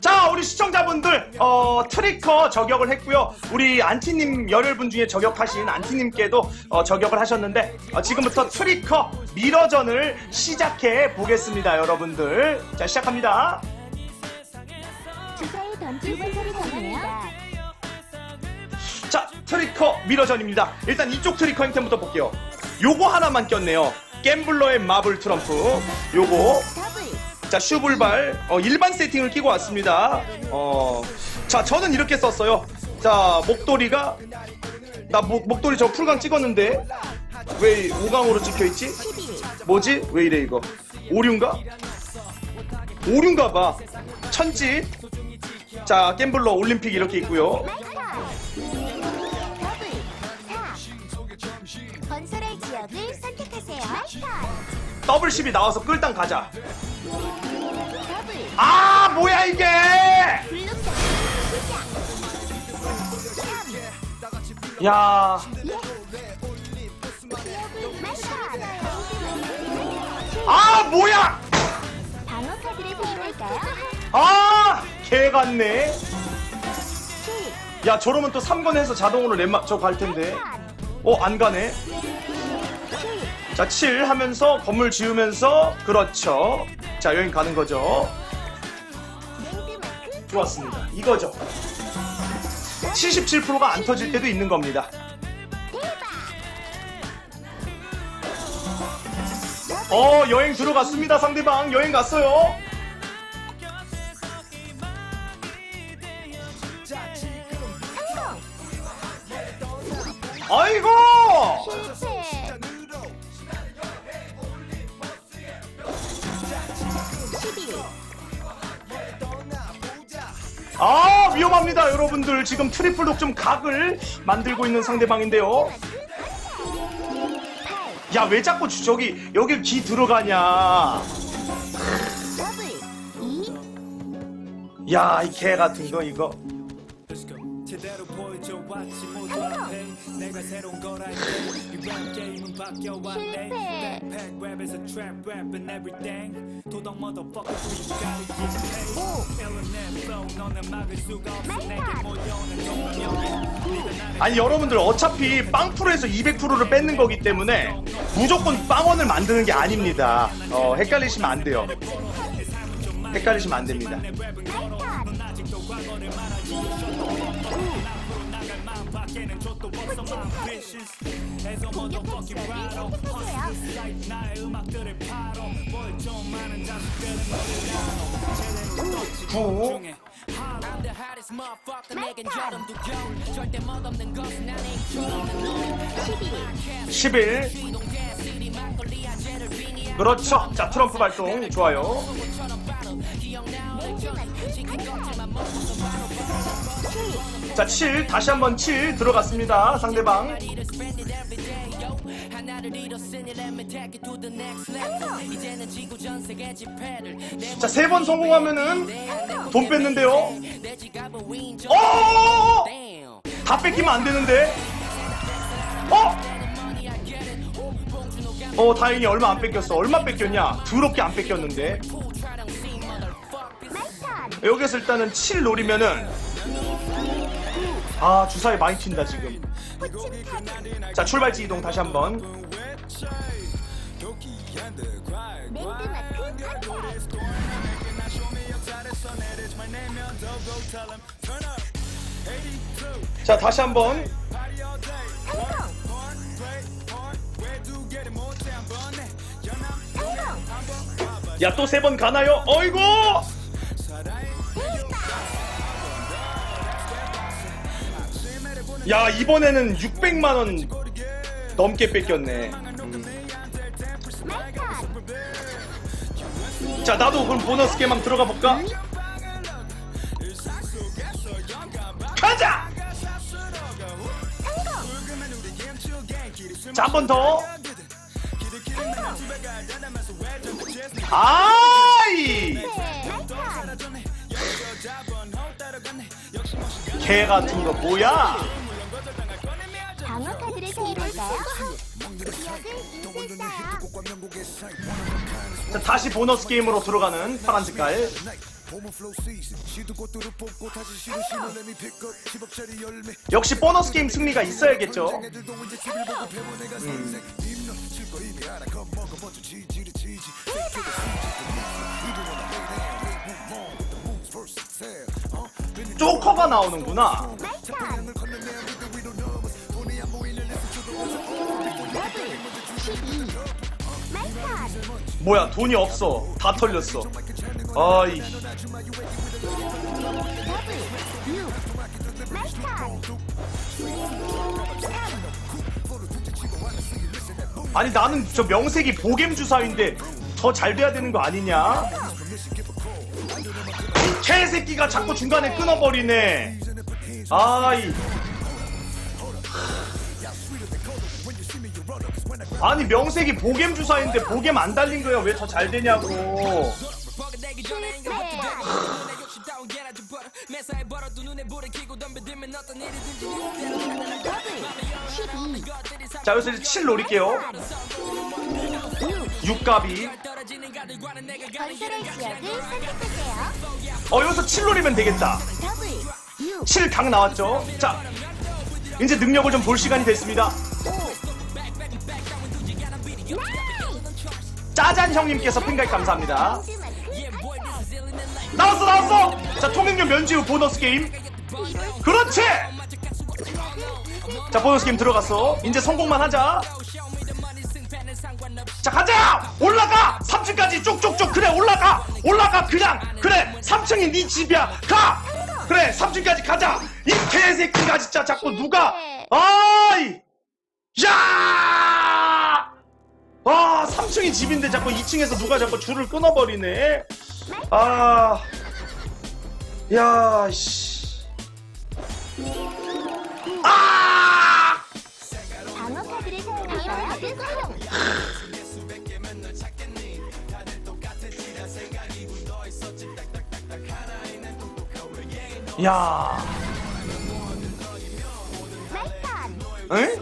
자, 우리 시청자분들, 어, 트리커 저격을 했고요. 우리 안티님 열혈분 중에 저격하신 안티님께도 어, 저격을 하셨는데, 어, 지금부터 트리커 미러전을 시작해 보겠습니다, 여러분들. 자, 시작합니다. 주사위 던질 순서를 정해요. 자, 트리커 미러전입니다. 일단 이쪽 트리커 행템부터 볼게요. 요거 하나만 꼈네요. 갬블러의 마블 트럼프. 요거. 자, 슈불발. 어, 일반 세팅을 끼고 왔습니다. 어, 자, 저는 이렇게 썼어요. 자, 목도리가. 나 목, 목도리 저 풀강 찍었는데. 왜 5강으로 찍혀있지? 11. 뭐지? 왜 이래, 이거? 오류인가? 오류인가 봐. 천지. 자, 갬블러 올림픽 이렇게 있고요. 마이카. 더블. 4. 건설할 지역을 선택하세요. 더블 10이 나와서 끌당 가자. 아, 뭐야, 이게! 블루 점 시작. 3. 야, 마이카. 아, 뭐야! 방어 카드를 사용할까요? 아, 개 같네. 7. 야, 저러면 또 3번 해서 자동으로 랩마, 저갈 텐데. 어, 안 가네. 7. 자, 7 하면서 건물 지으면서, 그렇죠. 자, 여행 가는 거죠. 좋았습니다. 이거죠. 77%가 안 터질 때도 있는 겁니다. 어, 여행 들어갔습니다, 상대방. 여행 갔어요. 아이고! 아, 위험합니다, 여러분들. 지금 트리플 독점 각을 만들고 있는 상대방인데요. 8. 야, 왜 자꾸 주- 저기, 여길 기 들어가냐. 더블. 2. 야, 이 개 같은 거, 이거. 제대로 보여줘왔지 모두 앞에. 내가 새로운 걸 알게 이런 게임은 바뀌어왔네. 실패. 백팩 랩에서 트랩 랩 and everything. 도덕 motherfucker we gotta get paid. LNM flow 너는 막을 수가 없어. 내게 몰려오는 정명에 아니, 여러분들, 어차피 빵프로에서 200%를 뺏는 거기 때문에 무조건 빵원을 만드는 게 아닙니다. 어, 헷갈리시면 안 돼요. 헷갈리시면 안 됩니다. 나의 음악들을 팔어. 뭘좀 많은 자식들은 너를 알아 9, 중에 I'm the hottest motherfucker. 내겐 여름도 겨울. 절대 멋없는 것은 난 애기 12. 11. 그렇죠. 자, 트럼프 발동. 좋아요. 자, 7. 다시 한번 7 들어갔습니다. 상대방. 자, 세 번 성공하면은 돈 뺐는데요. 윈저 어! damn 다 뺏기면 안 되는데. 어? 어, 다행히 얼마 안 뺏겼어. 얼마 뺏겼냐? 더럽게 안 뺏겼는데. 여기서 일단은 7 노리면은 아, 주사위 많이 튄다, 지금. 자, 출발지 이동 다시 한번. 자, 다시 한번. 야, 또 세 번 가나요? 어이구! 야, 이번에는 600만 원 넘게 뺏겼네. 마이턴. 자, 나도 그럼 보너스 한번 들어가 볼까? 가자! 자, 한 번 더. 아이! 개 같은 거 뭐야? 자, 다시 보너스 게임으로 들어가는 파란 색깔. 역시 보너스 게임 승리가 있어야겠죠. 음. 조커가 나오는구나. 뭐야 돈이 없어 다 털렸어 아이 아니 나는 저 명색이 보겜 주사위인데 더 잘 돼야 되는 거 아니냐? 이 개새끼가 자꾸 중간에 끊어버리네. 아이. 아니 명색이 보겜 주사인데 보겜 안 달린 거야. 왜 더 잘 되냐고 자 여기서 이제 7 노릴게요. 6갑이 건설의 지역을 선택하세요. 어 여기서 7 노리면 되겠다. 더블 6 7강 나왔죠? 자 이제 능력을 좀 볼 시간이 됐습니다. 짜잔 형님께서 팬가입 감사합니다 나왔어 나왔어! 자 통행료 면제 후 보너스 게임. 그렇지! 자 보너스 게임 들어갔어. 이제 성공만 하자. 자 가자! 올라가! 3층까지 쭉쭉쭉. 그래 올라가! 올라가 그냥! 그래 3층이 네 집이야. 가! 그래 3층까지 가자. 이 개새끼가 진짜 자꾸 누가 아이! 야! 아, 3층이 집인데 자꾸 2층에서 누가 자꾸 줄을 끊어버리네. 아, 야, 씨. 아! 방어 카드를 사용. 야, 응?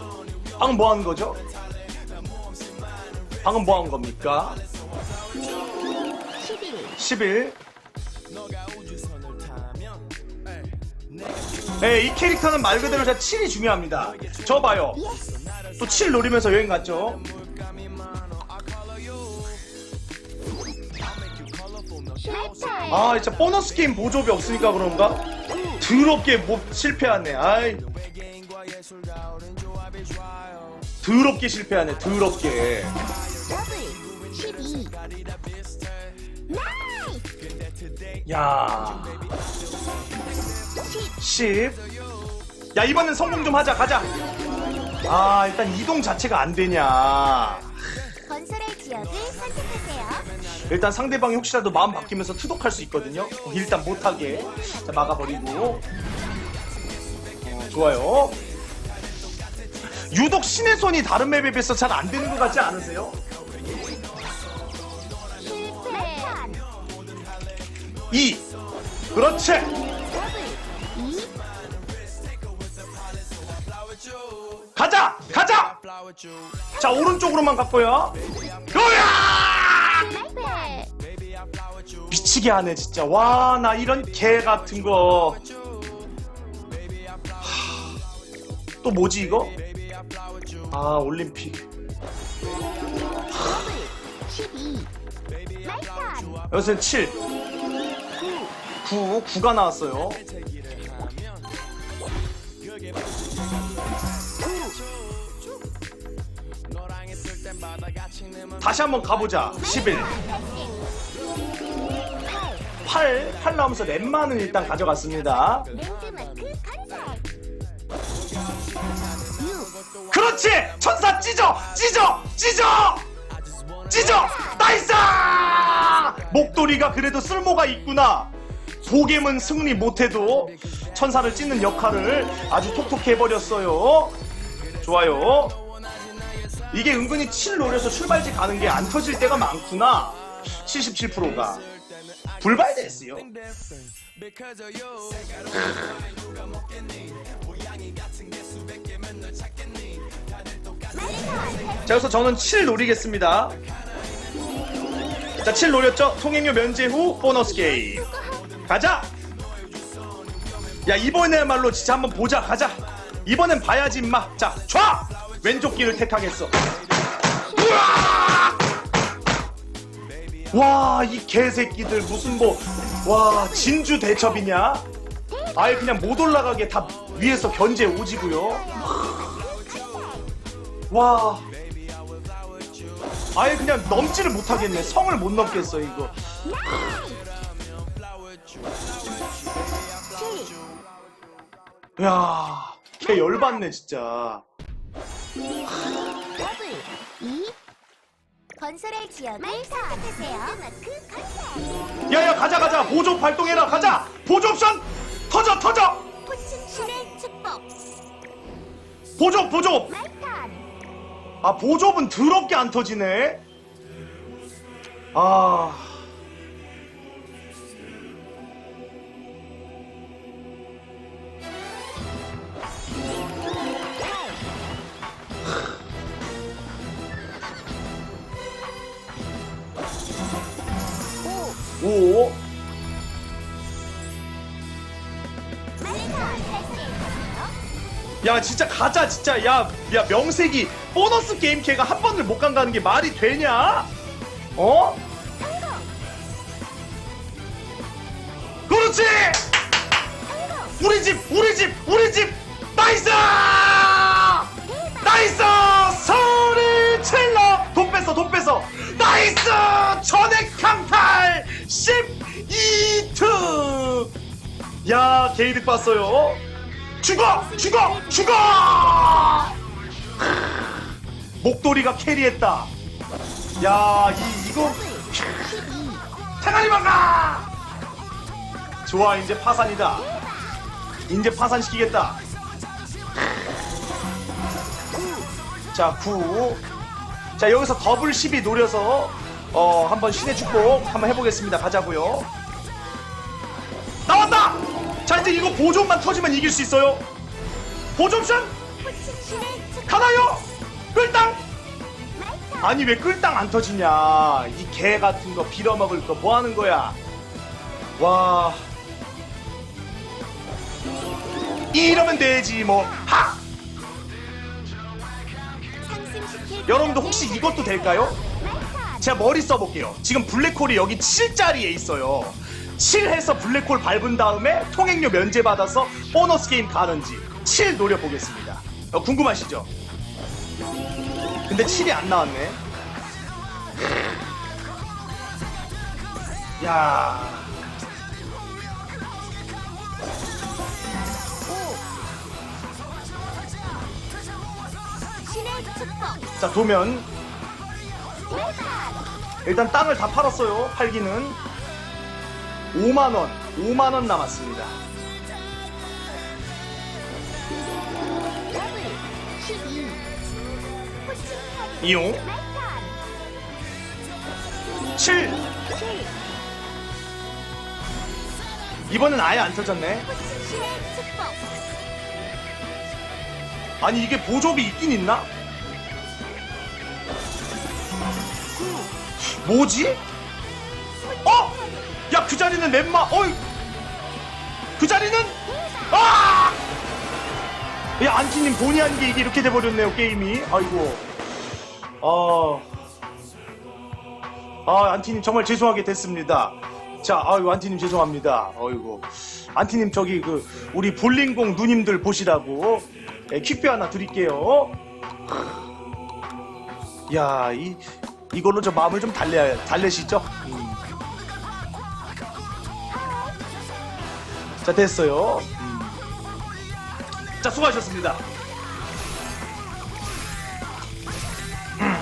방금 뭐 하는 거죠? 방금 뭐 한 겁니까? 11 11. 네, 이 캐릭터는 말 그대로 진짜 7이 중요합니다. 저 봐요. 또 7 노리면서 여행 갔죠. 아, 진짜 보너스 게임 보조비 없으니까 그런가? 더럽게 못 실패하네. 아이. 더럽게 실패하네. 더럽게. 더블 12 나이스 야. 10. 야, 이번엔 성공 좀 하자. 가자. 아, 일단 이동 자체가 안 되냐. 건설의 지역을 선택하세요. 일단 상대방이 혹시라도 마음 바뀌면서 투독할 수 있거든요. 일단 못하게. 자, 막아버리고. 어, 좋아요. 유독 신의 손이 다른 맵에 비해서 잘 안 되는 것 같지 않으세요? 2. 그렇지. 더블 2 가자! 가자! 자, 오른쪽으로만 갔고요. 말판 미치게 하네, 진짜. 와, 나 이런 개 같은 거. 하, 또 뭐지, 이거? 아, 올림픽. 더블 12 말판 여기서는 7. 9. 9가 나왔어요. 다시 한번 가보자. 11. 8. 8 나오면서 랩만은 일단 가져갔습니다. 랜드마크 건설 6 그렇지! 천사 찢어! 찢어! 찢어! 찢어! 나이스! 목도리가 그래도 쓸모가 있구나. 보겜은 승리 못해도 천사를 찢는 역할을 아주 톡톡히 해버렸어요. 좋아요. 이게 은근히 7 노려서 출발지 가는 게 안 터질 때가 많구나. 77%가. 불발됐어요. 자, 그래서 저는 7 노리겠습니다. 자, 7 노렸죠? 통행료 면제 후 보너스 게임. 가자! 야, 이번에야말로 진짜 한번 보자. 가자. 이번엔 봐야지, 임마. 자, 좌! 왼쪽 길을 택하겠어. 우와! 와, 이 개새끼들 무슨 뭐, 와, 진주 대첩이냐? 아예 그냥 못 올라가게 다 위에서 견제 오지고요. 와. 아예 그냥 넘지를 못하겠네. 성을 못 넘겠어, 이거. 7 야, 걔 열받네, 진짜. 더블 2 건설할 지역을 선택하세요 마크 건설 야, 야, 가자, 가자. 보조 발동해라, 가자. 보조 옵션 터져, 터져. 포칭 신의 축복 보조, 보조. 아, 보조는 더럽게 안 터지네. 아. 야 진짜 가자 진짜 야, 야 명색이 보너스 게임 캐가 한 번을 못 간다는 게 말이 되냐? 어? 그렇지! 우리 집 우리 집 우리 집 나이스! 나이스! 소리 칠러! 돈 뺐어 돈 뺐어 나이스! 전액 강탈 12트! 야 게이득 봤어요 죽어! 죽어! 죽어! 목도리가 캐리했다. 야, 이, 이거, 태가리 막아! 좋아, 이제 파산이다. 이제 파산시키겠다. 자, 9. 자, 여기서 더블 12 노려서, 어, 한번 신의 축복 한번 해보겠습니다. 가자고요 이제 이거 보존만 터지면 이길 수 있어요. 보존션? 가나요? 끌당? 아니 왜 끌당 안 터지냐 이 개 같은 거 빌어먹을 거 뭐 하는 거야 와 이러면 되지 뭐 하! 여러분들 혹시 이것도 될까요? 제가 머리 써볼게요 지금 블랙홀이 여기 7자리에 있어요 7 해서 블랙홀 밟은 다음에 통행료 면제 받아서 보너스 게임 가는지 7 노려보겠습니다. 어, 궁금하시죠? 근데 7이 안 나왔네. 야. 자 도면. 일단 땅을 다 팔았어요 팔기는 5만원 5만원 남았습니다 더블 12 포칭 카드 이용 말탄 7 7 이번엔 아예 안 터졌네 아니 이게 보조비 있긴 있나? 뭐지? 어? 야그 자리는 넷마 어이! 그 자리는? 아! 야 안티님 본의 아니게 이게 이렇게 돼버렸네요 게임이. 아이고. 아, 아 안티님 정말 죄송하게 됐습니다. 자 아이고 안티님 죄송합니다. 어이구 안티님 저기 그 우리 볼링공 누님들 보시라고. 예, 퀵배 하나 드릴게요. 야, 이, 이걸로 저 마음을 좀 달래, 달래시죠? 음. 자, 됐어요. 음. 자, 수고하셨습니다. 음.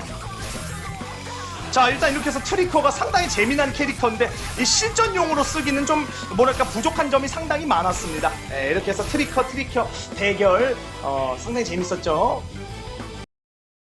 자, 일단 이렇게 해서 트리커가 상당히 재미난 캐릭터인데, 이 실전용으로 쓰기는 좀, 뭐랄까, 부족한 점이 상당히 많았습니다. 예, 이렇게 해서 트리커, 트리커 대결, 어, 상당히 재밌었죠?